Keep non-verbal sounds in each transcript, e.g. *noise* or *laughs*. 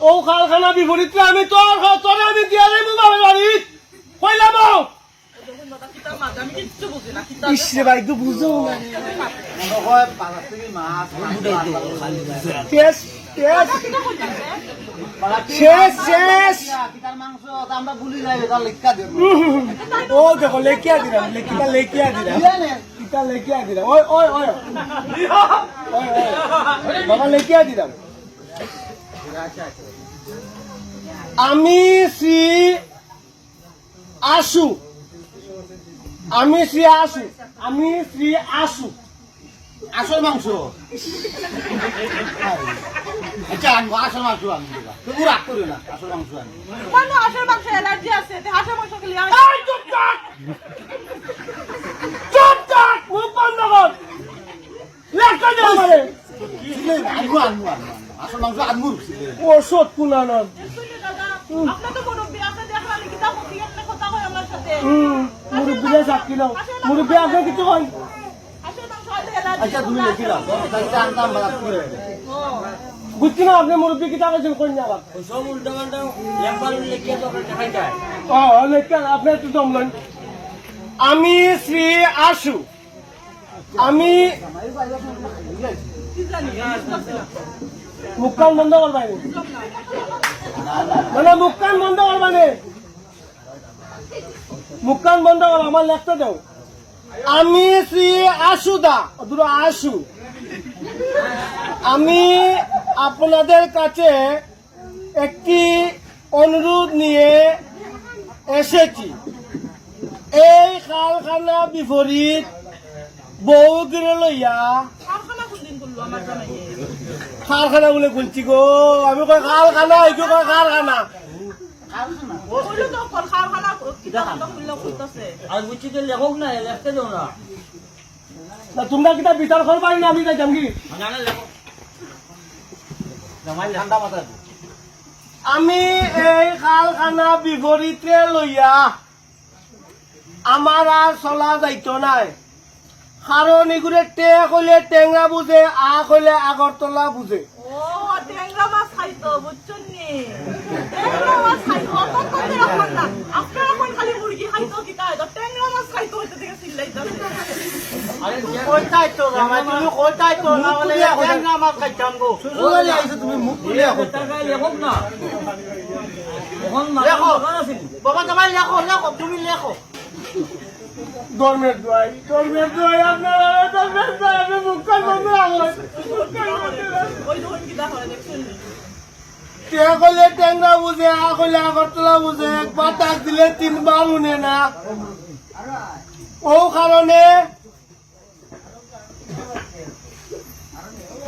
ও কারখানা বিপরীত আমি তোর তোরে আমি দিয়া যাই বাবার বাড়িত কইলাম ইসরে ভাই তো বুঝো না। শেষ শেষ। ও দেখো, লেখিয়া দিলাম লেখিটা লেখিয়া দিলাম। কিতা লেখিয়া দিলাম। ওই ওই ওই। বাবা, লেখিয়া আমি শ্রী আশু। আমি শ্রী আশু। আমি শ্রী আশু। আসল মাংস। আচ্ছা আনব আসল মাংস আনব। তবু রাগ করিও না আসল মাংস আনব। হাঁসের মাংস অ্যালার্জি আছে হাঁসের মাংস খেলে আর চুপ থাক! মুখ বন্ধ কর! লেখা দে আমারে। আনব আনব আনব আসল মাংস আনব ওষুধ কুলানোর মুরব্বীরা সাক্ষী দাও। মুরব্বী আপনি কিছু হয়? হাঁসের মাংস হলে অ্যালার্জি আচ্ছা তুমি বুঝছি না আপনি মুরব্বী আবার? সব উল্টা পাল্টা একবার লেখিয়া তো আপনার আপনি একটু দমলেন আমি শ্রী আশু। আমি মুখকান বন্ধ করবাই মানে মুখকান বন্ধ করবানে মুখকান বন্ধ কর, আমার লেখতে দাও। আমি শ্রী আশু দা দুটো আশু। আমি আপনাদের কাছে একটি অনুরোধ নিয়ে এসেছি। এই কারখানা বিপরীত বউগিরে লইয়া কারখানা বলে বলছি গো। আমি কই কারখানা এইটো কয় কারখানা? তোমরা কিতা বিচার করবাই না আমি লেখক। ঠান্ডা মাথায় আমি এই কারখানা বিপরীতে লইয়া আমার আর চলা যাইতো নাই। কারণ এগুলো টে কইলে টেংরা বুঝে আ কইলে আগরতলা বুঝে তুমি লেখো লেখো তুমি লেখো ধর্মের দোয়াই ধর্মের দোয়াই আপনারা ধর্মের দোয়াই আমি মুখখান বন্ধ কে বুঝে আ আগরতলা বুঝে দিলে তিনবার না। ও কারণে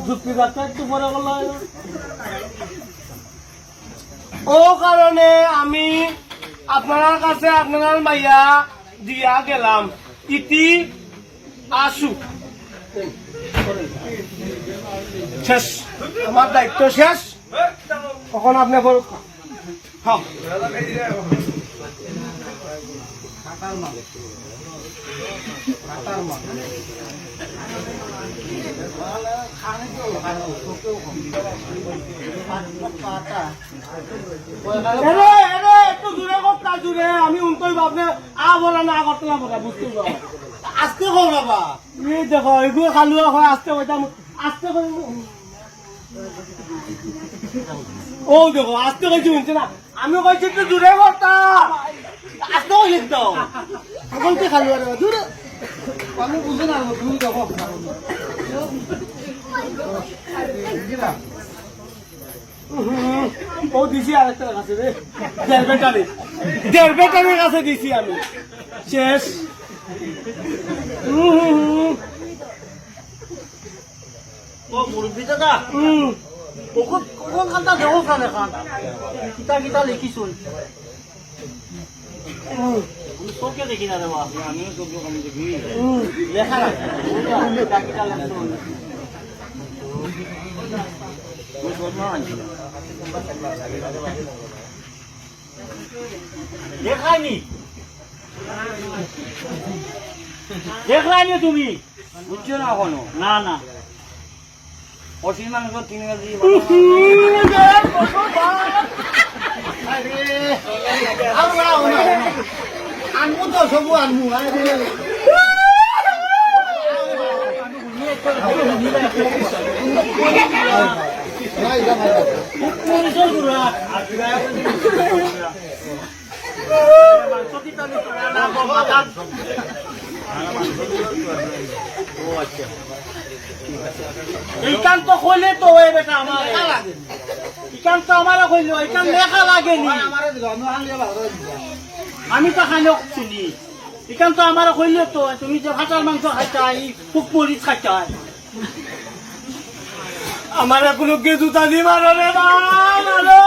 যুক্তি যাত্রা একটু পরে বলল ও কারণে আমি আপনার কাছে আপনার মাইয়া দিয়া গেলাম। ইতি আসু শেষ। আমার দায়িত্ব শেষ। কখন আপনি হ্যাঁ। দূরে কথা দূরে আমি উনকই ভাবনে, আ, বলা না, আগরতলা বলা, বুঝতে পারো। আজকে কর বাবা এই দেখো এগুলো খালুয়া হয় আস্তে কইতাম, আস্তে করে ও দেখো, আস্তে কইছি, শুনছে না? আমি কইছি, একটু দূরে কথা আস্তে কইছি তো এখন কি খালুয়া রে দূরে আমি না তুমি দেখো। ও দিছি আর একটা কাছে রে। দেড় বেটারে দেড় বেটারের কাছে দিছি আমি। শেষ। ও মুরব্বী দাদা। হুম। কোন কোন খানটা দেবো খান। কিতা কিতা লিখিছোন। তোকে দেখি না দেবো আমিও তোকে কম দেখি। লেখা আছে কিতা কিতা লেখছোন। দেখায়নি? দেখলাইনি তুমি? বুঝছ না এখনও না না। অসীম মাংস তিন কেজি আনব তো সবু আনব আনব *laughs* এইখান তো কইলে তো ওই বেটা আমার এইখান তো আমার কইলো এইখান লেখা লাগেনি আমি তো খানো চিনি এখান তো আমার কইলে তো তুমি যে হাটার মাংস খাইছাই খুব মরিচ খাইছাই আমার কোনো কে জুতা দি মারো রে মারো,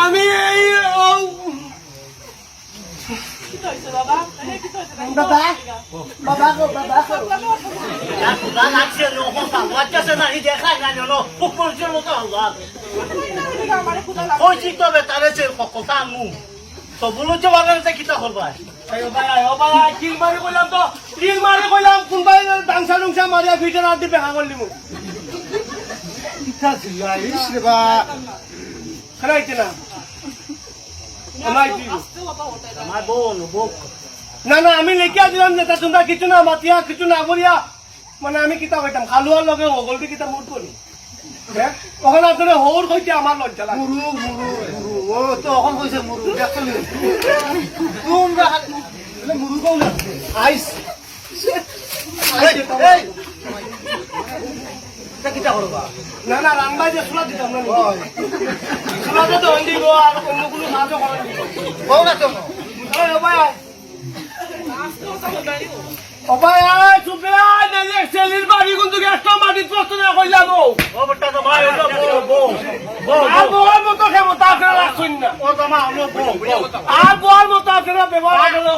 আমি এই বাবা কি বাবা বাবা গো বাবা গো খুদা লাগছে নো কথা বাচ্চাছে না না লাগছে কইছি তো বেটারে সে কথা মু সবগুলো যে বাগানতে কিতা করবা ভাই ভাই আয় মারি কইলাম তো কিল মারি কইলাম কোনবাই ডাংসা ডুংসা মারিয়া ভিতরে আর দিবে হাঙ্গল দিমু কিতা চিল্লাইস রে বা। খাইতে না। আমার বোন বউ। না না আমি লেখিয়া দিলাম যে তোমরা কিছু না মাতিয়া কিছু না করিয়া মানে আমি কিতা কইতাম। খালুয়ার লগে হগলটি কিতা মুট করি। হ্যাঁ ওখানে আসলে হৌর কইতে আমার লজ্জা লাগে। মুরু মুরু মুরু। ও তো এখন কইছে মুরু দেখছ এলে মুরু কও না? আইস। না না রান্না যে চুলা দিতাম না চুলাতে তো হন দিব আর অন্য কোনো মাছও করেন না তো ভাই। আপনারা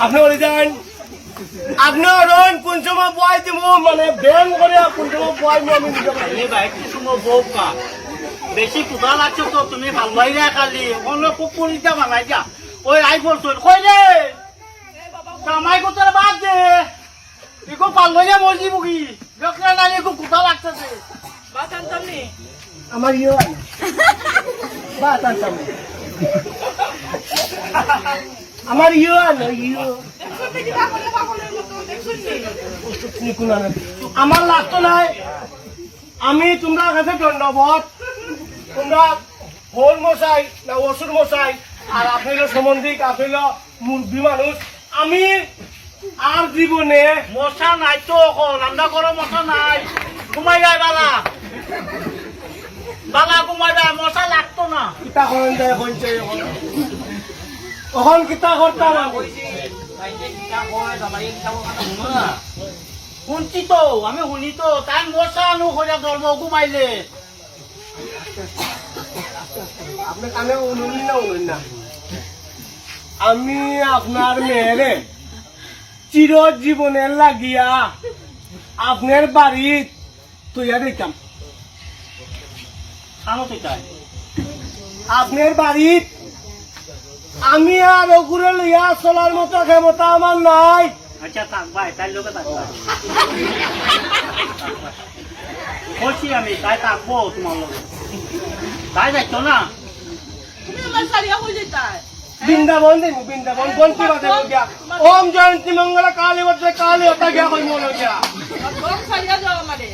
আপনারা যান আপনি রন কোন সময় বয় দিব মানে ব্যায়াম করে কোন সময় বয় আমি বেশি কুদা লাগছে তো তুমি ভালো ভাইরা কালি অন্য পরিচয় বানাই যা ওই আই বলছো কই রে? কামাই করতে বাদ দে। ইকো ভালো ভাইরা মরজি বুকি। দেখলে না ইকো কুদা লাগতেছে বা জানতাম নি। আমার ইয়ে টানতাম আমার ইয়ে ইয়ে। আমার লাগতো নাই। আমি তোমরা কাছে ধন্যবাদ। তোমরা হোল মশাই না ওষুধ মশাই আর আপনি হলো সম্বন্ধিক আপনি হলো মুরব্বী মানুষ। আমি আর জীবনে মশা নাই তো এখন রান্না করো মশা নাই। ঘুমাই যায় বালা। বালা ঘুমাই যায় মশা লাগতো না। কিতা করেন দেয় কইছে এখন। এখন কিতা করতাম শুনছি তো আমি শুনি তো তাই মশা আনো হইয়া ধর্ম ঘুমাইলে। আমি আপনার মেয়েরে চিরজীবনের লাগিয়া আপনার বাড়িত তুইয়া দিতাম। আপনার বাড়িত আমি আর ওগুলো লইয়া চলার মতো ক্ষমতা আমার নাই। আচ্ছা থাক ভাই তাই লোকে থাকবা বলছি আমি, তাই থাকব তোমার লোক। তাই যাচ্ছ না? তুমি আমার সারিয়া হয়ে? বৃন্দাবন দিন বৃন্দাবন কি বাজে গিয়া। ওম জয়ন্তী মঙ্গল কালী মন সারিয়া যাও আমারে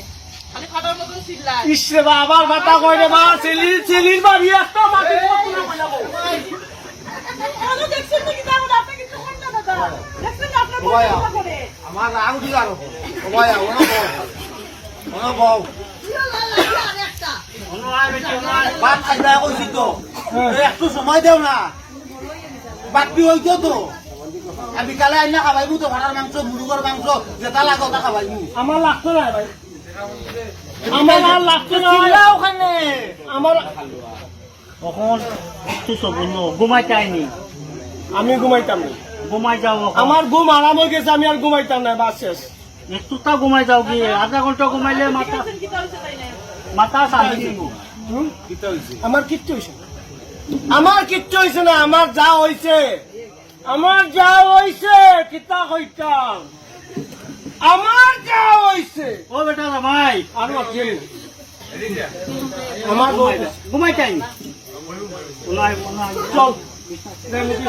খালি খাটার মতন চিল্লাই। ইসরে বাবার ভাতা কই রে বা সেলির বাড়ি একটা মাটি না কইলা বউ। কেন দেখছেন নাকি তাহলে আপনি কিছু করেন না দাদা। দেখছেন না আপনার কথা করে আমার রাগ উঠি গেল ও ভাই বউ। ওনো বউ। অন্য আয় বেশি অন্য আয় বাদ খাইবা কইছি তো একটু সময় দেও না। বাকি হইতো তো? আমি কালে আইনা খাবাইবো তো ভাড়ার মাংস মুরুগর মাংস যেটা লাগে ওটা খাবাইবো আমার লাগতো না ভাই। আমার আর লাগতো না ওখানে। আমার কখন একটু ঘুমাই চাইনি আমি ঘুমাইতাম না? ঘুমাই যাও। আমার ঘুম আরাম হয়ে গেছে আমি আর ঘুমাইতাম না বাস শেষ। একটু তা ঘুমাই যাও গিয়ে আধা ঘণ্টা ঘুমাইলে মাথা মাথা দিব? আমার কিচ্ছু হয়েছে না। আমার কিচ্ছু হয়েছে না আমার যা হয়েছে আমার যা হয়েছে কিতা কইতাম আমার যা হয়েছে ও বেটা ভাই। আর আমার ঘুমাই চাই ওনাই ওনাই চল। দেমুখী,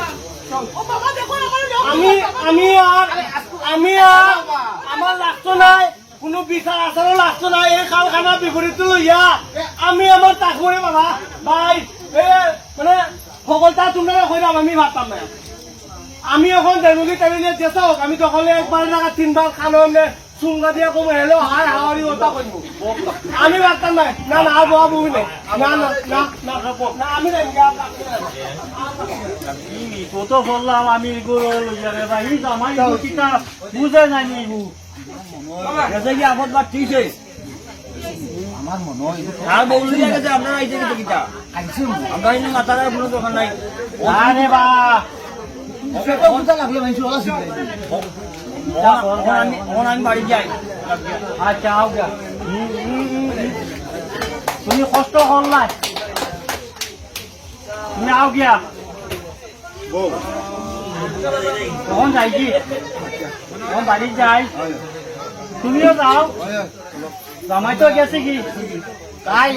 চল। ও বাবা দেখো না করে আমি আমি আর আমি আর আমার লাগতো নাই। কোনো বিচার আচারও লাগতো নাই এই কালখানা বিপরীত লইয়া আমি আমার তাকমরে বাবা। ভাই মানে সকলটা তোমরা কইরাম আমি ভাবতাম না আমি এখন দেড়মুখী টেবিলে চেষ্টা হোক আমি তখন একবার লাগা তিনবার এমনি চুঙ্গা দিয়ে কমে, হেলো, হাই হাওয়ারি ওটা করব আমি ভাবতাম নাই। না না বাবা বমি নেই না না না না না, আমি নাই কত বললাম, আমি এগুলো লইয়া রে ভাই জামাই বুঝে জানি আপদ বা ঠিক আছে আমার মনে হয় আর বৌলি গেছে আপনারা আইছে কিন্তু কিটা আমরা এনে মাথার কোনো দোকান নাই আরে বা লাগলে ওলা শিখলে এখন আমি বাড়ি যাই আচ্ছা আও গা তুমি কষ্ট করলাই তুমি আও গিয়া কখন যাইছি? কখন বাড়ি যাই? তুমিও যাও। জামাই তো গেছে কি? তাই